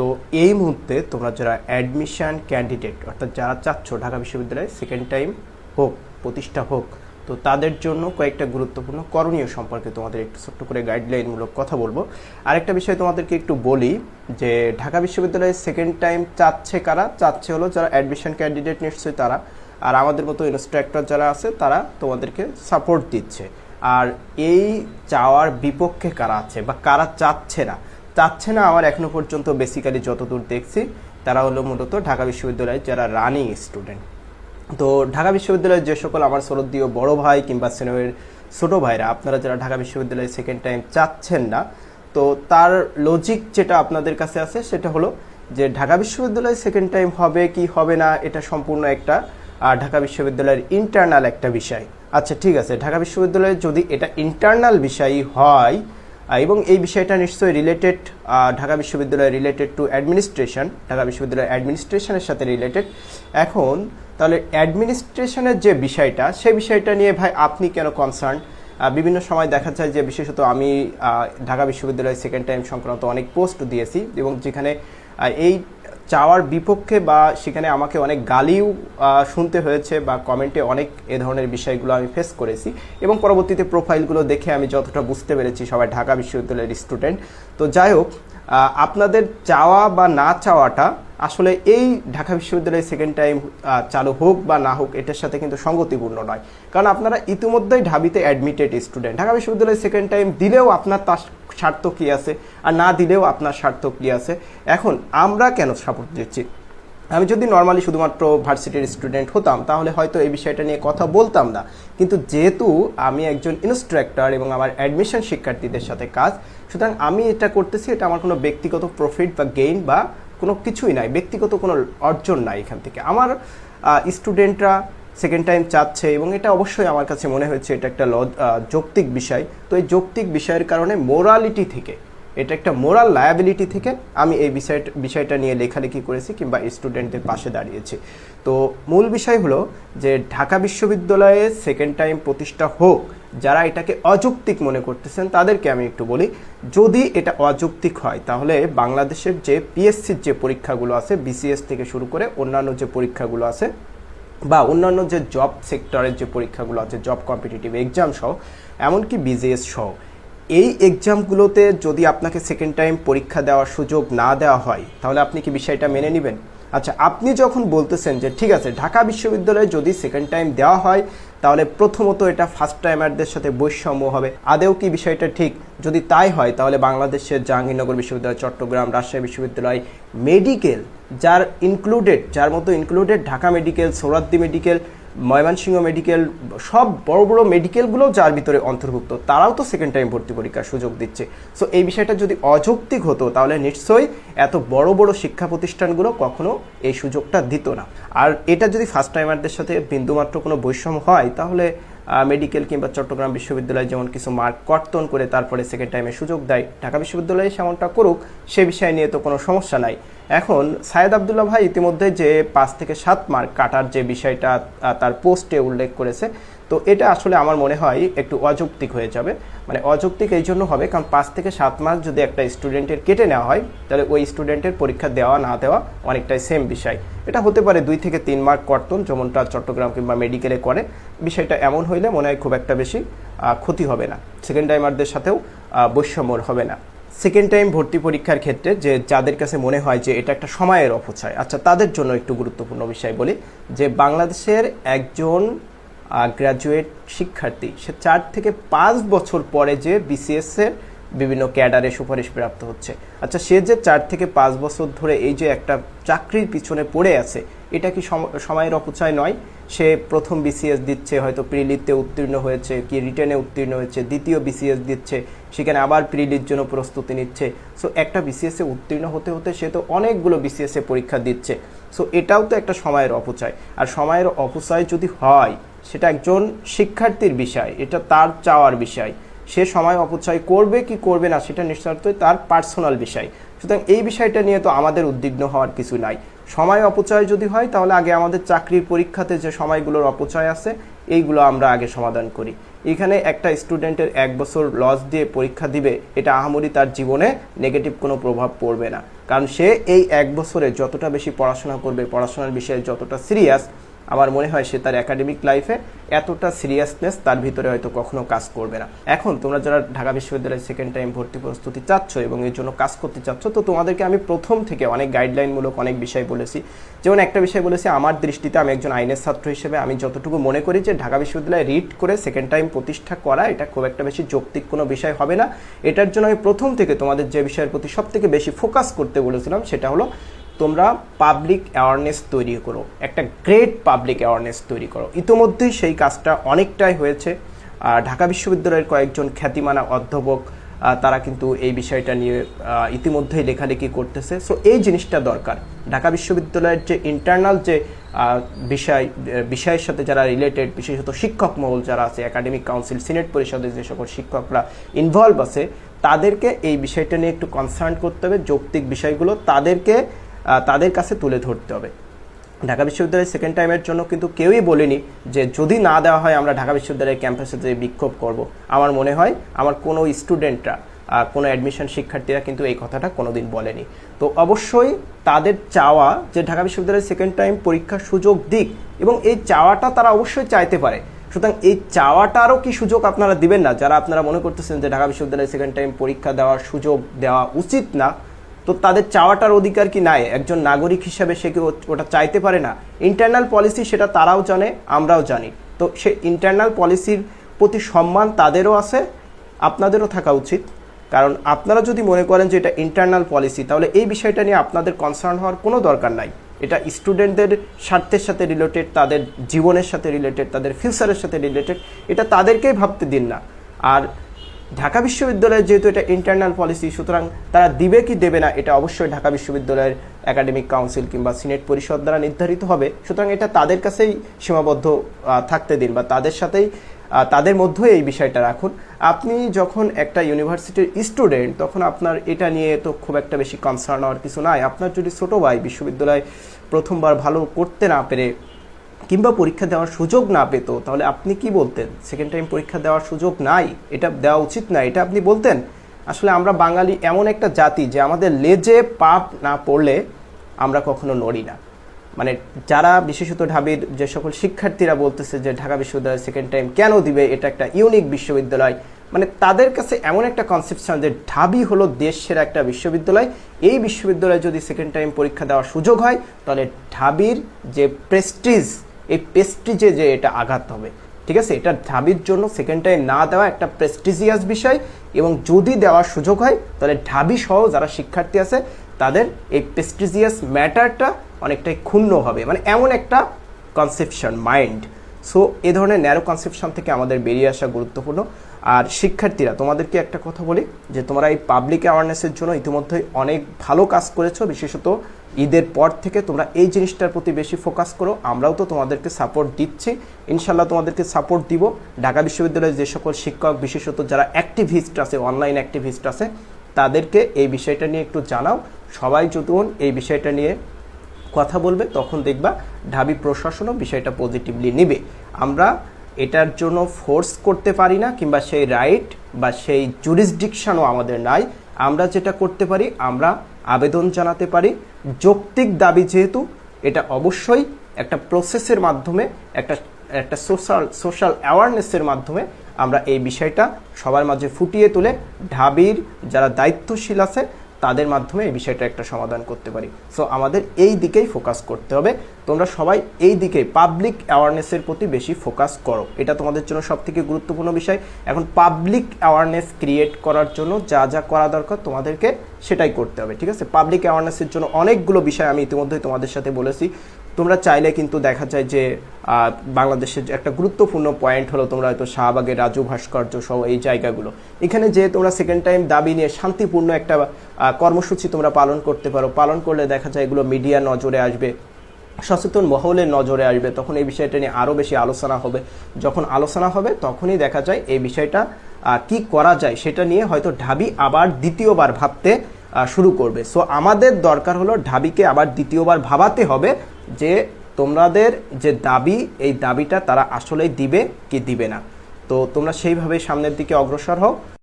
তো এই মুহূর্তে তোমরা যারা অ্যাডমিশন ক্যান্ডিডেট অর্থাৎ যারা চাচ্ছ ঢাকা বিশ্ববিদ্যালয়ে সেকেন্ড টাইম হোক, প্রতিষ্ঠা হোক, তো তাদের জন্য কয়েকটা গুরুত্বপূর্ণ করণীয় সম্পর্কে তোমাদের একটু ছোট্ট করে গাইডলাইনমূলক কথা বলব। আরেকটা বিষয় তোমাদেরকে একটু বলি যে ঢাকা বিশ্ববিদ্যালয়ে সেকেন্ড টাইম চাচ্ছে কারা? চাচ্ছে হলো যারা অ্যাডমিশন ক্যান্ডিডেট নিশ্চয়ই তারা। আর আমাদের মতো ইনস্ট্রাক্টর যারা আছে, তারা তোমাদেরকে সাপোর্ট দিচ্ছে। আর এই চাওয়ার বিপক্ষে কারা আছে বা কারা চাচ্ছে না? চাচ্ছে না আমার এখনও পর্যন্ত বেসিক্যালি যতদূর দেখছি তারা হলো মূলত ঢাকা বিশ্ববিদ্যালয়ের যারা রানিং স্টুডেন্ট তো ঢাকা বিশ্ববিদ্যালয়ের যে সকল আমার শরদীয় বড় ভাই কিংবা সিনিয়রের ছোট ভাইরা আপনারা যারা ঢাকা বিশ্ববিদ্যালয়ে সেকেন্ড টাইম চাচ্ছেন না তো তার লজিক যেটা আপনাদের কাছে আছে সেটা হলো যে ঢাকা বিশ্ববিদ্যালয়ে সেকেন্ড টাইম হবে কি হবে না এটা সম্পূর্ণ একটা আহ, ঢাকা বিশ্ববিদ্যালয়ের ইন্টারনাল একটা বিষয়। আচ্ছা ঠিক আছে ঢাকা বিশ্ববিদ্যালয়ে যদি এটা ইন্টারনাল বিষয়ই হয় এবং এই বিষয়টা নিশ্চয়ই রিলেটেড ঢাকা বিশ্ববিদ্যালয় রিলেটেড টু অ্যাডমিনিস্ট্রেশন ঢাকা বিশ্ববিদ্যালয় অ্যাডমিনিস্ট্রেশনের সাথে রিলেটেড এখন, তাহলে অ্যাডমিনিস্ট্রেশনের যে বিষয়টা, সেই বিষয়টা নিয়ে ভাই আপনি কেন কনসার্ন বিভিন্ন সময় দেখা যায় যে বিশেষত আমি ঢাকা বিশ্ববিদ্যালয় সেকেন্ড টাইম সংক্রান্ত অনেক পোস্ট দিয়েছি এবং যেখানে এই চাওয়ার বিপক্ষে বা সেখানে আমাকে অনেক গালিও শুনতে হয়েছে বা কমেন্টে অনেক এ ধরনের বিষয়গুলো আমি ফেস করেছি এবং পরবর্তীতে প্রোফাইলগুলো দেখে আমি যতটা বুঝতে পেরেছি সবাই ঢাকা বিশ্ববিদ্যালয়ের স্টুডেন্ট তো যাই হোক আপনাদের চাওয়া বা না চাওয়াটা আসলে এই ঢাকা বিশ্ববিদ্যালয়ে সেকেন্ড টাইম চালু হোক বা না হোক, এটার সাথে কিন্তু সঙ্গতিপূর্ণ নয়। কারণ আপনারা ইতিমধ্যেই ঢাবিতে অ্যাডমিটেড স্টুডেন্ট ঢাকা বিশ্ববিদ্যালয়ে সেকেন্ড টাইম দিলেও আপনার তার স্বার্থ কী আছে, আর না দিলেও আপনার স্বার্থ কী আছে। এখন আমরা কেন সাপোর্ট দিচ্ছি? আমি যদি নর্মালি শুধুমাত্র ভার্সিটির স্টুডেন্ট হতাম, তাহলে হয়তো এই বিষয়টা নিয়ে কথা বলতাম না। কিন্তু যেহেতু আমি একজন ইনস্ট্রাক্টর এবং আমার অ্যাডমিশন শিক্ষার্থীদের সাথে কাজ, সুতরাং আমি এটা করতেছি, এটা আমার কোনো ব্যক্তিগত প্রফিট বা গেইন বা কোনো কিছুই নাই, ব্যক্তিগত কোনো অর্জন নাই এখান থেকে। আমার স্টুডেন্টরা সেকেন্ড টাইম চাচ্ছে এবং এটা অবশ্যই আমার কাছে মনে হয়েছে এটা একটা যৌক্তিক বিষয়। তো এই যৌক্তিক বিষয়ের কারণে মোরালিটি থেকে, এটা একটা মোরাল লায়াবিলিটি থেকে আমি এই বিষয় বিষয়টা নিয়ে লেখালেখি করেছি কিংবা স্টুডেন্টদের পাশে দাঁড়িয়েছি। তো মূল বিষয় হলো যে ঢাকা বিশ্ববিদ্যালয়ে সেকেন্ড টাইম প্রতিষ্ঠা হোক যারা এটাকে অযৌক্তিক মনে করতেছেন, তাদেরকে আমি একটু বলি, যদি এটা অযৌক্তিক হয়, তাহলে বাংলাদেশের যে পিএসসির যে পরীক্ষাগুলো আছে, বিসিএস থেকে শুরু করে অন্যান্য যে পরীক্ষাগুলো আছে, বা অন্যান্য যে জব সেক্টরের যে পরীক্ষাগুলো আছে, জব কম্পিটিটিভ এক্সাম সহ, এমনকি বিজিএস সহ, এই এক্সামগুলোতে যদি আপনাকে সেকেন্ড টাইম পরীক্ষা দেওয়ার সুযোগ না দেওয়া হয়, তাহলে আপনি কি বিষয়টা মেনে নেবেন? আচ্ছা আপনি যখন বলতেছেন যে, ঠিক আছে, ঢাকা বিশ্ববিদ্যালয়ে যদি সেকেন্ড টাইম দেওয়া হয়, তাহলে প্রথমত এটা ফার্স্ট টাইমারদের সাথে বৈষম্য হবে। আদেও কি বিষয়টা ঠিক? যদি তাই হয়, তাহলে বাংলাদেশের জাহাঙ্গীরনগর বিশ্ববিদ্যালয়, চট্টগ্রাম, রাজশাহী বিশ্ববিদ্যালয় মেডিকেল যার ইনক্লুডেড যার মতো included Dhaka medical Suhrawardy medical Mymensingh medical, সব বড় বড় মেডিকেলগুলো যার ভিতরে অন্তর্ভুক্ত, তারাও তো সেকেন্ড টাইম ভর্তি পরীক্ষার সুযোগ দিচ্ছে। সো এই বিষয়টা যদি অযৌক্তিক হতো, তাহলে নিশ্চয়ই এত বড় বড় শিক্ষা প্রতিষ্ঠানগুলো কখনো এই সুযোগটা দিত না। আর এটা যদি ফার্স্ট টাইমারদের সাথে বিন্দুমাত্র কোনো বৈষম্য হয়, তাহলে মেডিকেল কিংবা চট্টগ্রাম বিশ্ববিদ্যালয় যেমন কিছু মার্ক কর্তন করে তারপরে সেকেন্ড টাইমে সুযোগ দেয়, ঢাকা বিশ্ববিদ্যালয়ে সেমনটা করুক, সে বিষয় নিয়ে তো কোনো সমস্যা নাই। এখন সায়েদ আবদুল্লাহ ভাই ইতিমধ্যে যে পাঁচ থেকে সাত মার্ক কাটার যে বিষয়টা তার পোস্টে উল্লেখ করেছে তো এটা আসলে আমার মনে হয় একটু অযৌক্তিক হয়ে যাবে। মানে অযৌক্তিক এই জন্য হবে কারণ পাঁচ থেকে সাত মাস যদি একটা স্টুডেন্টের কেটে নেওয়া হয় তাহলে ওই স্টুডেন্টের পরীক্ষা দেওয়া না দেওয়া অনেকটাই সেম বিষয়। এটা হতে পারে দুই থেকে তিন মার্ক কর্তন যেমনটা চট্টগ্রাম কিংবা মেডিকেলে করে। বিষয়টা এমন হইলে মনে হয় খুব একটা বেশি ক্ষতি হবে না। সেকেন্ড টাইমারদের সাথেও আহ, বৈষম্য হবে না। সেকেন্ড টাইম ভর্তি পরীক্ষার ক্ষেত্রে যে যাদের কাছে মনে হয় যে এটা একটা সময়ের অপচয় আচ্ছা তাদের জন্য একটু গুরুত্বপূর্ণ বিষয় বলি। যে বাংলাদেশের একজন গ্র্যাজুয়েট শিক্ষার্থী। সে চার থেকে পাঁচ বছর পরে যে বিসিএস এর বিভিন্ন ক্যাডারে সুপারিশ প্রাপ্ত হচ্ছে। আচ্ছা সে যে চার থেকে পাঁচ বছর ধরে এই যে একটা চাকরির পিছনে পড়ে আছে, এটা কি সম- সময়ের অপচয় নয়? সে প্রথম বিসিএস দিচ্ছে, হয়তো প্রিলিতে উত্তীর্ণ হয়েছে, কি রিটেনে উত্তীর্ণ হয়েছে, দ্বিতীয় বিসিএস দিচ্ছে, সেখানে আবার প্রিলির জন্য প্রস্তুতি নিচ্ছে। সো একটা বিসিএস উত্তীর্ণ হতে হতে সে তো অনেকগুলো বিসিএস পরীক্ষা দিচ্ছে। সো এটাও তো একটা সময়ের অপচয়। আর সময়ের অপচয় যদি হয় সেটা একজন শিক্ষার্থীর বিষয়, এটা তার চাওয়ার বিষয়। সে সময় অপচয় করবে কি করবে না সেটা নিশ্চয়ই তার পার্সোনাল বিষয়। সুতরাং এই বিষয়টা নিয়ে তো আমাদের উদ্বিগ্ন হওয়ার কিছু নাই। সময় অপচয় যদি হয়, তাহলে আগে আমাদের চাকরির পরীক্ষাতে যে সময়গুলোর অপচয় আছে, এইগুলো আমরা আগে সমাধান করি। এখানে একটা স্টুডেন্টের এক বছর লস দিয়ে পরীক্ষা দিবে, এটা আহামরি তার জীবনে নেগেটিভ কোনো প্রভাব পড়বে না। কারণ সে এই এক বছরে যতটা বেশি পড়াশোনা করবে, পড়াশোনার বিষয়ে যতটা সিরিয়াস আমার মনে হয় সে তার একাডেমিক লাইফে এতটা সিরিয়াসনেস তার ভিতরে হয়তো কখনো কাজ করবে না। এখন তোমরা যারা ঢাকা বিশ্ববিদ্যালয়ে সেকেন্ড টাইম ভর্তি প্রস্তুতি চাচ্ছ এবং এর জন্য কাজ করতে চাচ্ছ, তো তোমাদেরকে আমি প্রথম থেকে অনেক গাইডলাইনমূলক অনেক বিষয় বলেছি। যেমন একটা বিষয় বলেছি, আমার দৃষ্টিতে আমি একজন আইনের ছাত্র হিসেবে আমি যতটুকু মনে করি যে ঢাকা বিশ্ববিদ্যালয়ে রিড করে সেকেন্ড টাইম প্রতিষ্ঠা করা, এটা খুব একটা বেশি যৌক্তিক কোনো বিষয় হবে না। এটার জন্য আমি প্রথম থেকে তোমাদের যে বিষয়ের প্রতি সব থেকে বেশি ফোকাস করতে বলেছিলাম, সেটা হলো তোমরা পাবলিক অ্যাওয়ারনেস তৈরি করো। একটা গ্রেট পাবলিক অ্যাওয়ারনেস তৈরি করো। ইতোমধ্যেই সেই কাজটা অনেকটাই হয়েছে। ঢাকা বিশ্ববিদ্যালয়ের কয়েকজন খ্যাতিমানা অধ্যাপক তারা কিন্তু এই বিষয়টা নিয়ে ইতিমধ্যেই লেখালেখি করতেছে। সো এই জিনিসটা দরকার। ঢাকা বিশ্ববিদ্যালয়ের যে ইন্টারনাল যে বিষয় বিষয়ের সাথে যারা রিলেটেড বিশেষত শিক্ষক মহল যারা আছে একাডেমিক কাউন্সিল সিনেট পরিষদের যে সকল শিক্ষকরা ইনভলভ আছে, তাদেরকে এই বিষয়টা নিয়ে একটু কনসার্ন করতে হবে। যৌক্তিক বিষয়গুলো তাদেরকে তাদের কাছে তুলে ধরতে হবে। ঢাকা বিশ্ববিদ্যালয়ের সেকেন্ড টাইমের জন্য কিন্তু কেউই বলেনি যে যদি না দেওয়া হয় আমরা ঢাকা বিশ্ববিদ্যালয়ের ক্যাম্পাসে যে বিক্ষোভ করব। আমার মনে হয় আমার কোনো স্টুডেন্টরা কোনো অ্যাডমিশন শিক্ষার্থীরা কিন্তু এই কথাটা কোনোদিন বলেনি। তো অবশ্যই তাদের চাওয়া যে ঢাকা বিশ্ববিদ্যালয়ের সেকেন্ড টাইম পরীক্ষার সুযোগ দিক এবং এই চাওয়াটা তারা অবশ্যই চাইতে পারে। সুতরাং এই চাওয়াটারও কি সুযোগ আপনারা দিবেন না? যারা আপনারা মনে করতেছেন যে ঢাকা বিশ্ববিদ্যালয়ের সেকেন্ড টাইম পরীক্ষা দেওয়ার সুযোগ দেওয়া উচিত না তো তাদের চাওয়াটার অধিকার কি নাই? একজন নাগরিক হিসাবে সে কি ওটা চাইতে পারে না? ইন্টারনাল পলিসি সেটা তারাও জানে, আমরাও জানি। তো সে ইন্টারনাল পলিসির প্রতি সম্মান তাদেরও আছে, আপনাদেরও থাকা উচিত। কারণ আপনারা যদি মনে করেন যে এটা ইন্টারনাল পলিসি তাহলে এই বিষয়টা নিয়ে আপনাদের কনসার্ন হওয়ার কোনো দরকার নাই। এটা স্টুডেন্টদের স্বার্থের সাথে রিলেটেড তাদের জীবনের সাথে রিলেটেড তাদের ফিউচারের সাথে রিলেটেড এটা তাদেরকেই ভাবতে দিন না। আর ঢাকা বিশ্ববিদ্যালয়ের যেহেতু এটা ইন্টারনাল পলিসি সুতরাং তারা দিবে কি দেবে না, এটা অবশ্যই ঢাকা বিশ্ববিদ্যালয়ের একাডেমিক কাউন্সিল কিংবা সিনেট পরিষদ দ্বারা নির্ধারিত হবে। সুতরাং এটা তাদের কাছেই সীমাবদ্ধ থাকতে দিন বা তাদের সাথেই তাদের মধ্যে এই বিষয়টা রাখুন। আপনি যখন একটা ইউনিভার্সিটির স্টুডেন্ট তখন আপনার এটা নিয়ে তো খুব একটা বেশি কনসার্ন হওয়ার কিছু নাই। আপনার যদি ছোটো ভাই বিশ্ববিদ্যালয় প্রথমবার ভালো করতে না পেরে কিংবা পরীক্ষা দেওয়ার সুযোগ না পেত, তাহলে আপনি কি বলতেন? সেকেন্ড টাইম পরীক্ষা দেওয়ার সুযোগ নাই, এটা দেওয়া উচিত না, এটা আপনি বলতেন? আসলে আমরা বাঙালি এমন একটা জাতি যে আমাদের লেজে পাপ না পড়লে আমরা কখনো নড়ি না। মানে যারা বিশেষত ঢাবির যে সকল শিক্ষার্থীরা বলতেছে যে ঢাকা বিশ্ববিদ্যালয় সেকেন্ড টাইম কেন দিবে, এটা একটা ইউনিক বিশ্ববিদ্যালয়। মানে তাদের কাছে এমন একটা কনসেপশন যে ঢাবি হলো দেশের একটা বিশ্ববিদ্যালয়। এই বিশ্ববিদ্যালয়ে যদি সেকেন্ড টাইম পরীক্ষা দেওয়ার সুযোগ হয়, তাহলে ঢাবির যে প্রেস্টিজ এই প্রেস্টিজে যে এটা আঘাত হবে, ঠিক আছে? এটা ঢাবির জন্য সেকেন্ড টাইম না দেওয়া একটা প্রেস্টিজিয়াস বিষয় এবং যদি দেওয়ার সুযোগ হয়, তাহলে ঢাবি সহ যারা শিক্ষার্থী আছে, তাদের এই প্রেস্টিজিয়াস ম্যাটারটা অনেকটাই ক্ষুণ্ণ হবে। মানে এমন একটা কনসেপশন মাইন্ড সো এ ধরনের ন্যারো কনসেপশন থেকে আমাদের বেরিয়ে আসা গুরুত্বপূর্ণ। আর শিক্ষার্থীরা, তোমাদেরকে একটা কথা বলি, যে তোমরা এই পাবলিক অ্যাওয়ারনেসের জন্য ইতিমধ্যেই অনেক ভালো কাজ করেছ, বিশেষত ঈদের পর থেকে তোমরা এই জিনিসটার প্রতি বেশি ফোকাস করো। আমরাও তো তোমাদেরকে সাপোর্ট দিচ্ছি। ইনশাল্লাহ তোমাদেরকে সাপোর্ট দিব। ঢাকা বিশ্ববিদ্যালয়ের যে সকল শিক্ষক, বিশেষত যারা অ্যাক্টিভিস্ট আছে অনলাইন অ্যাক্টিভিস্ট আছে, তাদেরকে এই বিষয়টা নিয়ে একটু জানাও। সবাই যখন এই বিষয়টা নিয়ে কথা বলবে, তখন দেখবা ঢাবি প্রশাসনও বিষয়টা পজিটিভলি নেবে। আমরা এটার জন্য ফোর্স করতে পারি না, কিংবা সেই রাইট বা সেই জুরিসডিকশনও আমাদের নাই। আমরা যেটা করতে পারি, আমরা আবেদন জানাতে পারি। যৌক্তিক দাবি যেহেতু, এটা অবশ্যই একটা প্রসেসের মাধ্যমে, একটা একটা সোশ্যাল সোশ্যাল অ্যাওয়ারনেসের মাধ্যমে আমরা এই বিষয়টা সবার মাঝে ফুটিয়ে তুলে, ঢাবির যারা দায়িত্বশীল আছে তাদের মাধ্যমে এই বিষয়টা একটা সমাধান করতে পারি। সো আমাদের এই দিকেই ফোকাস করতে হবে। তোমরা সবাই এই দিকে পাবলিক অ্যাওয়ারনেসের প্রতি বেশি ফোকাস করো। এটা তোমাদের জন্য সবথেকে গুরুত্বপূর্ণ বিষয়। এখন পাবলিক অ্যাওয়ারনেস ক্রিয়েট করার জন্য যা যা করা দরকার তোমাদেরকে সেটাই করতে হবে। ঠিক আছে? পাবলিক অ্যাওয়ারনেসের জন্য অনেকগুলো বিষয় আমি ইতিমধ্যেই তোমাদের সাথে বলেছি। তোমরা চাইলে কিন্তু দেখা যায় যে বাংলাদেশের একটা গুরুত্বপূর্ণ পয়েন্ট হলো তোমরা হয়তো শাহবাগের রাজু ভাস্কর্য সহ এই জায়গাগুলো। এখানে যে তোমরা সেকেন্ড টাইম দাবি নিয়ে শান্তিপূর্ণ একটা কর্মসূচি তোমরা পালন করতে পারো। পালন করলে দেখা যায় এগুলো মিডিয়া নজরে আসবে, সচেতন মহলের নজরে আসবে। তখন এই বিষয়টা নিয়ে আরও বেশি আলোচনা হবে। যখন আলোচনা হবে, তখনই দেখা যায় এই বিষয়টা কি করা যায় সেটা নিয়ে হয়তো ঢাবি আবার দ্বিতীয়বার ভাবতে শুরু করবে। সো আমাদের দরকার হলো ঢাবিকে আবার দ্বিতীয়বার ভাবাতে হবে। যে তোমাদের যে দাবি, এই দাবিটা তারা আসলেই দিবে কি দিবে না। তো তোমরা সেইভাবে সামনের দিকে অগ্রসর হও।